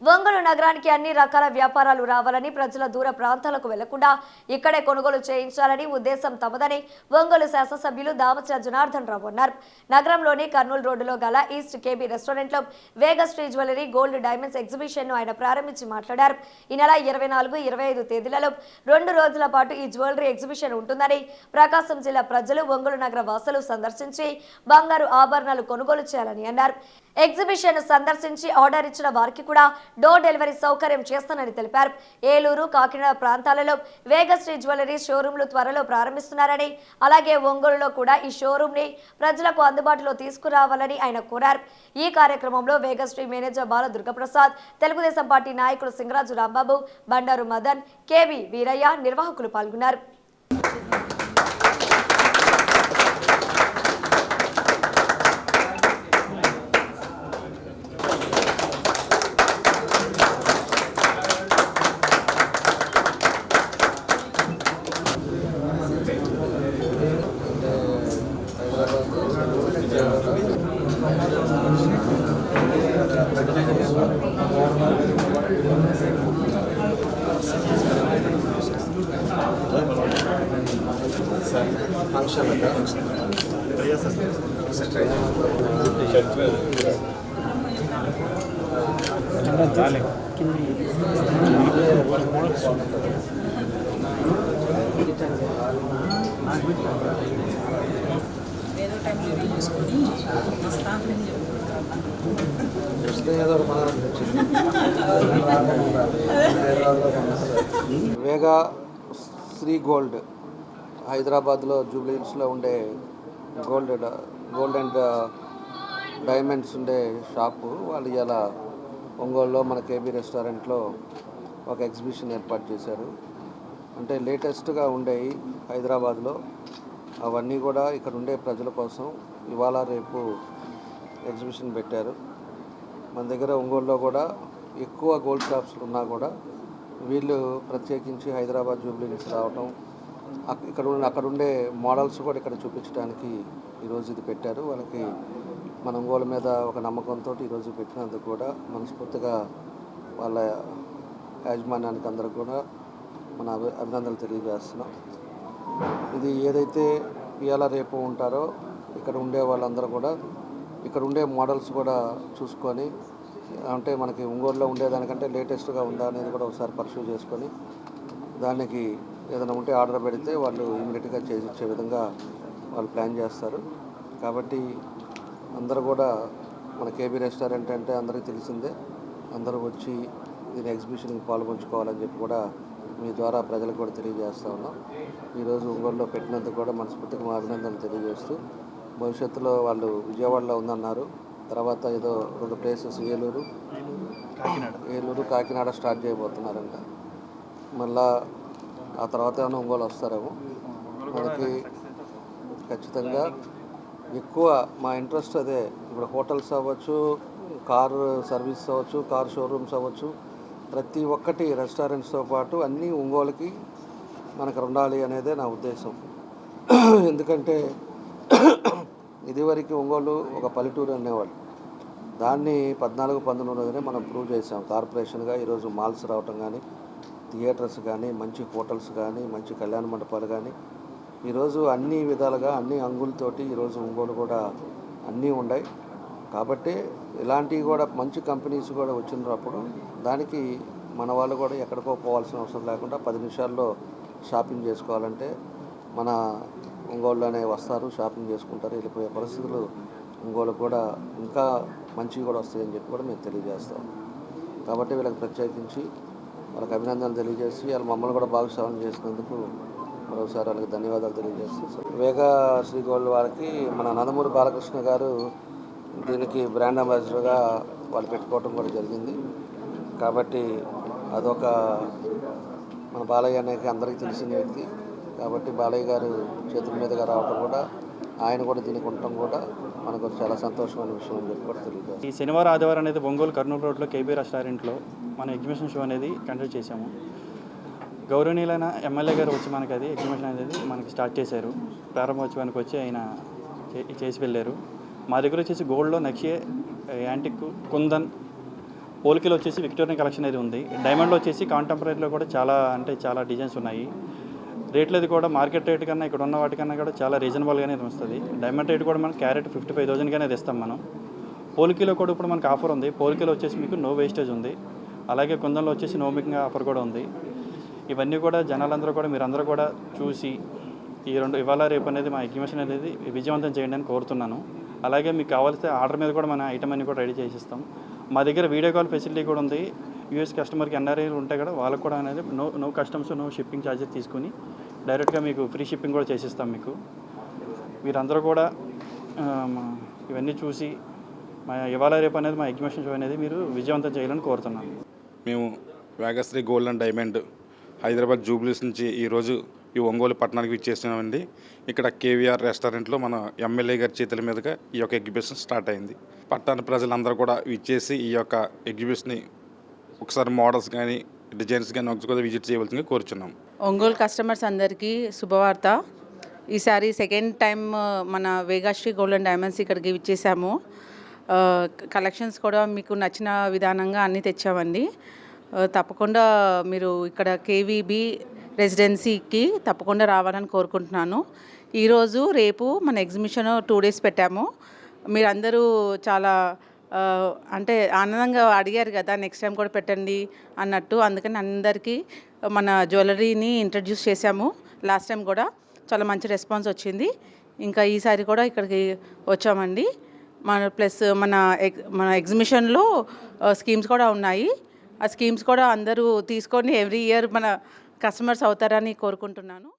ఒంగోలు నగరానికి అన్ని రకాల వ్యాపారాలు రావాలని ప్రజల దూర ప్రాంతాలకు వెళ్ళకుండా ఇక్కడే కొనుగోలు చేయించాలని ఉద్దేశం తమదని ఒంగోలు శాసనసభ్యులు దామచ జనార్దన్ రావు అన్నారు. నగరంలోని కర్నూలు రోడ్డులో గల ఈస్ట్ కేబీ రెస్టారెంట్లో వేగశ్రీ జ్యువెలరీ గోల్డ్ డైమండ్స్ ఎగ్జిబిషన్ను ఆయన ప్రారంభించి మాట్లాడారు. ఈ నెల ఇరవై నాలుగు ఇరవై ఐదు తేదీలలో రెండు రోజుల పాటు ఈ జ్యువెలరీ ఎగ్జిబిషన్ ఉంటుందని ప్రకాశం జిల్లా ప్రజలు ఒంగోలు నగర వాసులు సందర్శించి బంగారు ఆభరణాలు కొనుగోలు చేయాలని అన్నారు. ఎగ్జిబిషన్ సందర్శించి ఆర్డర్ ఇచ్చిన వారికి కూడా డోర్ డెలివరీ సౌకర్యం చేస్తానని తెలిపారు. ఏలూరు కాకినాడ ప్రాంతాలలో వేగశ్రీ జ్యువెలరీ షోరూంలు త్వరలో ప్రారంభిస్తున్నారని అలాగే ఒంగోలులో కూడా ఈ షోరూమ్ని ప్రజలకు అందుబాటులో తీసుకురావాలని ఆయన కోరారు. ఈ కార్యక్రమంలో వేగశ్రీ మేనేజర్ బాల దుర్గప్రసాద్ తెలుగుదేశం పార్టీ నాయకులు సింగరాజు రాంబాబు బండారు మదన్ కేవి వీరయ్య నిర్వాహకులు పాల్గొన్నారు. ఏదో టైం రివ్యూ చేసుకొని స్థాపన వేగా శ్రీ గోల్డ్ హైదరాబాద్లో జూబ్లీ హిల్స్లో ఉండే గోల్డ్ గోల్డ్ అండ్ డైమండ్స్ ఉండే షాపు. వాళ్ళు ఇలా ఒంగోలులో మన కేబీ రెస్టారెంట్లో ఒక ఎగ్జిబిషన్ ఏర్పాటు చేశారు. అంటే లేటెస్ట్గా ఉండేవి హైదరాబాద్లో. అవన్నీ కూడా ఇక్కడ ఉండే ప్రజల కోసం ఇవాళ రేపు ఎగ్జిబిషన్ పెట్టారు. మన దగ్గర ఒంగోలులో కూడా ఎక్కువ గోల్డ్ షాప్స్ ఉన్నా కూడా వీళ్ళు ప్రత్యేకించి హైదరాబాద్ జూబ్లీ నుంచి రావటం ఇక్కడ అక్కడ ఉండే మోడల్స్ కూడా ఇక్కడ చూపించడానికి ఈరోజు ఇది పెట్టారు. వాళ్ళకి మన ఒంగోలు మీద ఒక నమ్మకంతో ఈరోజు పెట్టినందుకు కూడా మనస్ఫూర్తిగా వాళ్ళ యాజమాన్యానికి అందరికి కూడా మన అభి అభినందనలు తెలియజేస్తున్నాం. ఇది ఏదైతే ఇవాళ రేపు ఉంటారో ఇక్కడ ఉండే వాళ్ళందరూ కూడా ఇక్కడ ఉండే మోడల్స్ కూడా చూసుకొని అంటే మనకి ఒంగోలులో ఉండేదానికంటే లేటెస్ట్గా ఉందా అనేది కూడా ఒకసారి పరిశీలి చేసుకొని దానికి ఏదైనా ఉంటే ఆర్డర్ పెడితే వాళ్ళు ఇమీడియట్గా చేసి ఇచ్చే విధంగా వాళ్ళు ప్లాన్ చేస్తారు. కాబట్టి అందరూ కూడా మన కేబీ రెస్టారెంట్ అంటే అందరికీ తెలిసిందే. అందరూ వచ్చి దీని ఎగ్జిబిషన్కి పాల్గొంచుకోవాలని చెప్పి కూడా మీ ద్వారా ప్రజలకు కూడా తెలియజేస్తా ఉన్నాం. ఈరోజు ఒంగోలులో పెట్టినందుకు కూడా మనస్ఫూర్తిగా మా అభినందనలు తెలియజేస్తూ భవిష్యత్తులో వాళ్ళు విజయవాడలో ఉందన్నారు. తర్వాత ఏదో రెండు ప్లేసెస్ ఏలూరు ఏలూరు కాకినాడ స్టార్ట్ చేయబోతున్నారంట. మళ్ళా ఆ తర్వాత ఏమైనా ఒంగోలు వస్తారేమో? మనకి ఖచ్చితంగా ఎక్కువ మా ఇంట్రెస్ట్ అదే. ఇప్పుడు హోటల్స్ అవ్వచ్చు కార్ సర్వీస్ అవ్వచ్చు కార్ షోరూమ్స్ అవ్వచ్చు. ప్రతి ఒక్కటి రెస్టారెంట్స్తో పాటు అన్నీ ఒంగోలుకి మనకు ఉండాలి అనేదే నా ఉద్దేశం. ఎందుకంటే ఇదివరకు ఒంగోలు ఒక పల్లెటూరు అనేవాళ్ళు. దాన్ని పద్నాలుగు పంతొమ్మిదిలోనే మనం ప్రూవ్ చేసాం కార్పొరేషన్గా ఈరోజు మాల్స్ రావటం కానీ థియేటర్స్ కానీ మంచి హోటల్స్ కానీ మంచి కళ్యాణ మండపాలు కానీ ఈరోజు అన్ని విధాలుగా అన్ని అంగులతోటి ఈరోజు ఒంగోలు కూడా అన్నీ ఉన్నాయి. కాబట్టి ఇలాంటివి కూడా మంచి కంపెనీస్ కూడా వచ్చినప్పుడు దానికి మన వాళ్ళు కూడా ఎక్కడికో పోవాల్సిన అవసరం లేకుండా పది నిమిషాల్లో షాపింగ్ చేసుకోవాలంటే మన ఒంగోలులోనే వస్తారు షాపింగ్ చేసుకుంటారు వెళ్ళిపోయే పరిస్థితులు ఒంగోలు కూడా ఇంకా మంచివి కూడా వస్తాయని చెప్పి కూడా మేము తెలియజేస్తాం. కాబట్టి వీళ్ళకి ప్రత్యేకించి వాళ్ళకి అభినందనలు తెలియజేసి వాళ్ళు మమ్మల్ని కూడా భాగస్వామ్యం చేసినందుకు మరోసారి వాళ్ళకి ధన్యవాదాలు తెలియజేసి వేగా శ్రీ గోల్డ్ వారికి మన నందమూరి బాలకృష్ణ గారు దీనికి బ్రాండ్ అంబాసిడర్గా వాళ్ళు పెట్టుకోవడం కూడా జరిగింది. కాబట్టి అదొక మన బాలయ్య అనేక అందరికీ తెలిసిన వ్యక్తి. కాబట్టి బాలయ్య గారు చేతుల మీదుగా రావటం కూడా ఆయన కూడా దీనికి ఉండటం కూడా. మనకు చాలా సంతోషమైన విషయం అని చెప్పి కూడా ఈ శనివారం ఆదివారం అనేది ఒంగోలు కర్నూలు రోడ్లో కేబీ రెస్టారెంట్లో మన ఎగ్జిబిషన్ షో అనేది కండక్ట్ చేశాము. గౌరవనీయులైన ఎమ్మెల్యే గారు వచ్చి మనకి అది ఎగ్జిబిషన్ అనేది మనకి స్టార్ట్ చేశారు. ప్రారంభోత్సవానికి వచ్చి ఆయన చేసి వెళ్ళారు. మా దగ్గర వచ్చేసి గోల్డ్లో నక్షే యాంటిక్ కుందన్ పోలికలు వచ్చేసి విక్టోరియన్ కలెక్షన్ అనేది ఉంది. డైమండ్లో వచ్చేసి కాంటెంపరీలో కూడా చాలా అంటే చాలా డిజైన్స్ ఉన్నాయి. రేట్లు అది కూడా మార్కెట్ రేట్ కన్నా ఇక్కడ ఉన్న వాటికన్నా కూడా చాలా రీజనబుల్గానే వస్తుంది డైమండ్ రేట్ కూడా మనం క్యారెట్ ఫిఫ్టీ ఫైవ్ థౌసండ్గానే ఇస్తాం మనం. పోలికీలో కూడా ఇప్పుడు మనకు ఆఫర్ ఉంది. పోలికీలో వచ్చేసి మీకు నో వేస్టేజ్ ఉంది. అలాగే కుందంలో వచ్చేసి నో మేకింగ్ ఆఫర్ కూడా ఉంది. ఇవన్నీ కూడా జనాలందరూ కూడా మీరందరూ కూడా చూసి ఈ రెండు ఇవాళ రేపు అనేది మా ఎగ్జిబిషన్ అనేది విజయవంతం చేయండి అని కోరుతున్నాను. అలాగే మీకు కావాల్సిన ఆర్డర్ మీద కూడా మన ఐటమ్ అన్ని కూడా రెడీ చేసిస్తాం. మా దగ్గర వీడియో కాల్ ఫెసిలిటీ కూడా ఉంది. యూఎస్ కస్టమర్కి ఎన్ఆర్ఐలు ఉంటాయి కదా వాళ్ళకు కూడా అనేది no no customs no shipping charges తీసుకుని డైరెక్ట్గా మీకు ఫ్రీ షిప్పింగ్ కూడా చేసిస్తాం మీకు. మీరందరూ కూడా ఇవన్నీ చూసి మా ఇవాళ రేపు అనేది మా ఎగ్జిబిషన్ షో అనేది మీరు విజయవంతం చేయాలని కోరుతున్నాను. మేము Vegashree gold and diamond Hyderabad జూబ్లీస్ నుంచి ఈరోజు ఈ ఒంగోలు పట్టణానికి విచ్చేసినామండి. ఇక్కడ కేవీఆర్ రెస్టారెంట్లో మన ఎమ్మెల్యే గారి చేతుల మీదుగా ఈ యొక్క ఎగ్జిబిషన్ స్టార్ట్ అయింది. పట్టణ ప్రజలందరూ కూడా విచ్చేసి ఈ యొక్క ఎగ్జిబిషన్ని ఒకసారి మోడల్స్ కానీ డిజైన్స్ కానీ ఒకసారి విజిట్ చేయవలసిందిగా కోరుచున్నాం. ఒంగోలు కస్టమర్స్ అందరికీ శుభవార్త. ఈసారి సెకండ్ టైం మన వేగాశ్రీ గోల్డ్ అండ్ డైమండ్స్ ఇక్కడికి ఇచ్చేసాము కలెక్షన్స్ కూడా మీకు నచ్చిన విధానంగా అన్నీ తెచ్చామండి. తప్పకుండా మీరు ఇక్కడ కేవీబీ రెసిడెన్సీకి తప్పకుండా రావాలని కోరుకుంటున్నాను. ఈరోజు రేపు మన ఎగ్జిబిషన్ టూ డేస్ పెట్టాము. మీరందరూ చాలా అంటే ఆనందంగా అడిగారు కదా నెక్స్ట్ టైం కూడా పెట్టండి అన్నట్టు. అందుకని అందరికీ మన జ్యువెలరీని ఇంట్రడ్యూస్ చేశాము. లాస్ట్ టైం కూడా చాలా మంచి రెస్పాన్స్ వచ్చింది. ఇంకా ఈసారి కూడా ఇక్కడికి వచ్చామండి. మన ప్లస్ మన ఎగ్ మన ఎగ్జిబిషన్లో స్కీమ్స్ కూడా ఉన్నాయి. ఆ స్కీమ్స్ కూడా అందరూ తీసుకొని ఎవ్రీ ఇయర్ మన కస్టమర్స్ అవుతారని కోరుకుంటున్నాను.